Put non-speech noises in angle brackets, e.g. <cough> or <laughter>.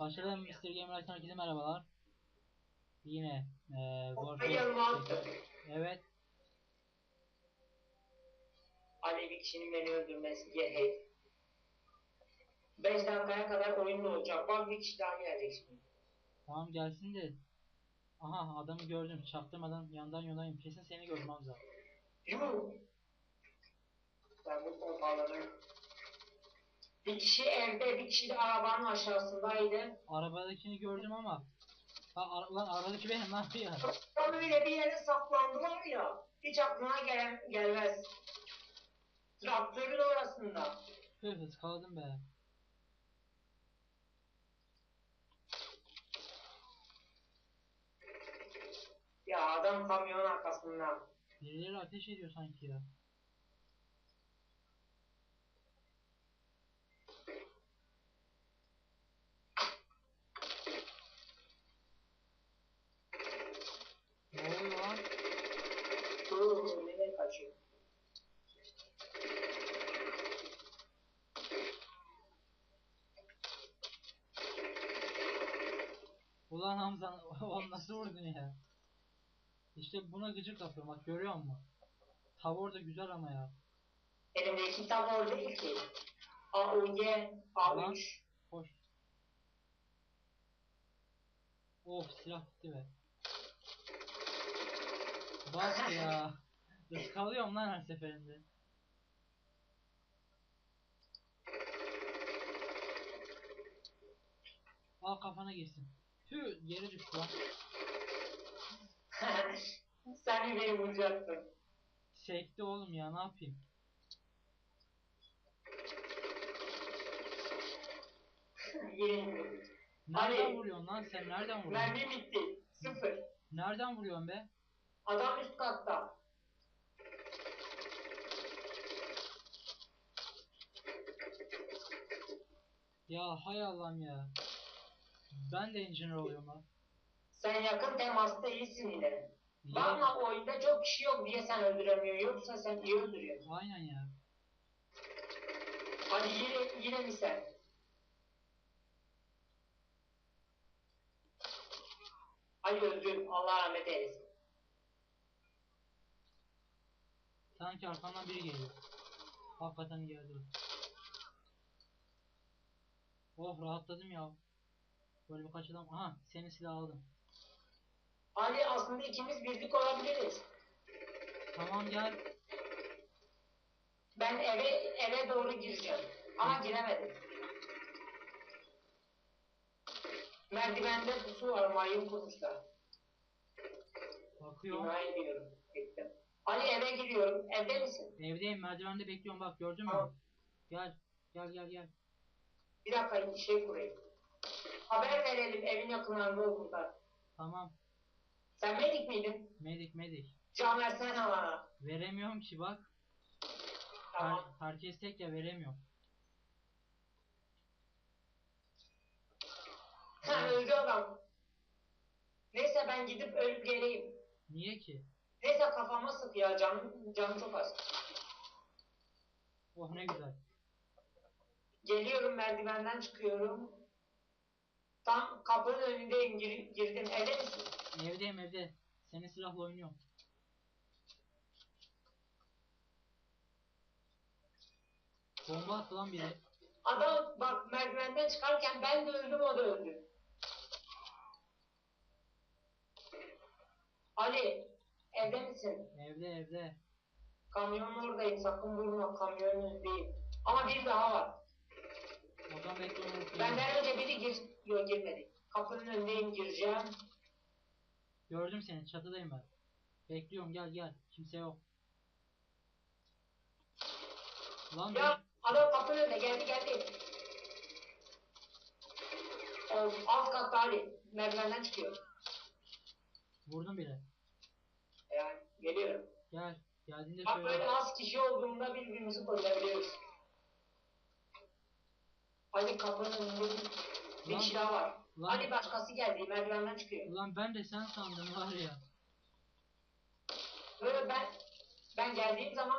Başarılı Mr. Gamer Life'tan herkese merhabalar. Yine Warcraft mantı. Evet. Alevi kişinin beni öldürmesi gerek. 5 dakikaya kadar oyunda olacak. Bak bir kişi daha gelecek şimdi. Tamam gelsin de. Aha adamı gördüm. Çaktırmadan yandan yanayım. Kesin seni gördüm Hamza. Yuh! Ben bu pompaları... Bir kişi evde, bir kişi de arabanın aşağısındaydı. Arabadakini gördüm ama. Ha, ara, lan arabadaki benim ne yapıyor? Tam öyle bir yere saklandılar ya. Hiç aklına gelen, gelmez. Traktörün orasında. Hıh ıskaladım be. Ya adam kamyonun arkasında. Birileri ateş ediyor sanki ya. Ulan Hamza <laughs> onu nasıl vurdun ya? İşte buna gıcık kapıyorum bak görüyor musun? Tavor da güzel ama ya. Elimdeki tam orada değil ki. AUG, A3. Hoş. Of silah gitti be. Bak ya. <laughs> Iskalıyorum lan her seferinde. Al kafana girsin. Tüh yere düştü lan. <laughs> Sen beni vuracaksın. Sekti oğlum ya ne yapayım? <laughs> Yenilmiyorum. Nereden Hadi. vuruyorsun lan sen nereden vuruyorsun? Mermi bitti. Sıfır. Nereden vuruyorsun be? Adam üst katta. Ya hay Allah'ım ya. Ben de engineer oluyorum lan. Sen yakın temasta iyisin yine. Bakma oyunda çok kişi yok diye sen öldüremiyorsun. Yoksa sen iyi öldürüyorsun. Aynen ya. Hadi yine, yine mi sen? Hadi öldüm. Allah rahmet eylesin. Sanki arkamdan biri geliyor. Hakikaten geldi. Oh rahatladım ya. Böyle birkaç adam. Aha senin silahı aldım. Hadi aslında ikimiz birlik olabiliriz. Tamam gel. Ben eve eve doğru gireceğim. Ama giremedim. Merdivende pusu var, mayın kurmuşlar. Bakıyorum. Binaya iniyorum. Bekle. Ali eve giriyorum. Evde misin? Evdeyim merdivende bekliyorum bak gördün mü? Tamam. Gel. Gel gel gel. Bir dakika şey kurayım. Haber verelim evin yakınlarında okulda. Tamam. Sen medik miydin? Medik medik. Can versene bana. Veremiyorum ki bak. Her, Tamam. herkes tek ya veremiyorum. Ha öldü adam. Neyse ben gidip ölüp geleyim. Niye ki? Neyse kafama sık ya canım, canım çok az. Oh ne güzel. Geliyorum merdivenden çıkıyorum. Tam kapının önündeyim gir- girdim. Evde misin? Evdeyim evde. Senin silahla oynuyorum. Bomba attı lan biri. Adam bak merdivenden çıkarken ben de öldüm o da öldü. Ali evde misin? Evde evde. Kamyonun oradayım sakın vurma kamyonun önündeyim. Ama bir daha var. Oradan bekliyorum. Benden önce biri gir... Yok girmedi. Kapının önündeyim gireceğim. Gördüm seni çatıdayım ben. Bekliyorum gel gel. Kimse yok. Lan Ya adam kapının önünde geldi geldi. Of, alt katta Ali. Merdivenden çıkıyor. vurdum bile. Yani geliyorum. Gel. Geldiğinde Bak böyle söyle. az kişi olduğunda birbirimizi koruyabiliyoruz. Ali kapının önünde bir, Lan- var. lan- Ali başkası geldi merdivenden çıkıyor. Ulan ben de sen sandım var ya. Böyle ben ben geldiğim zaman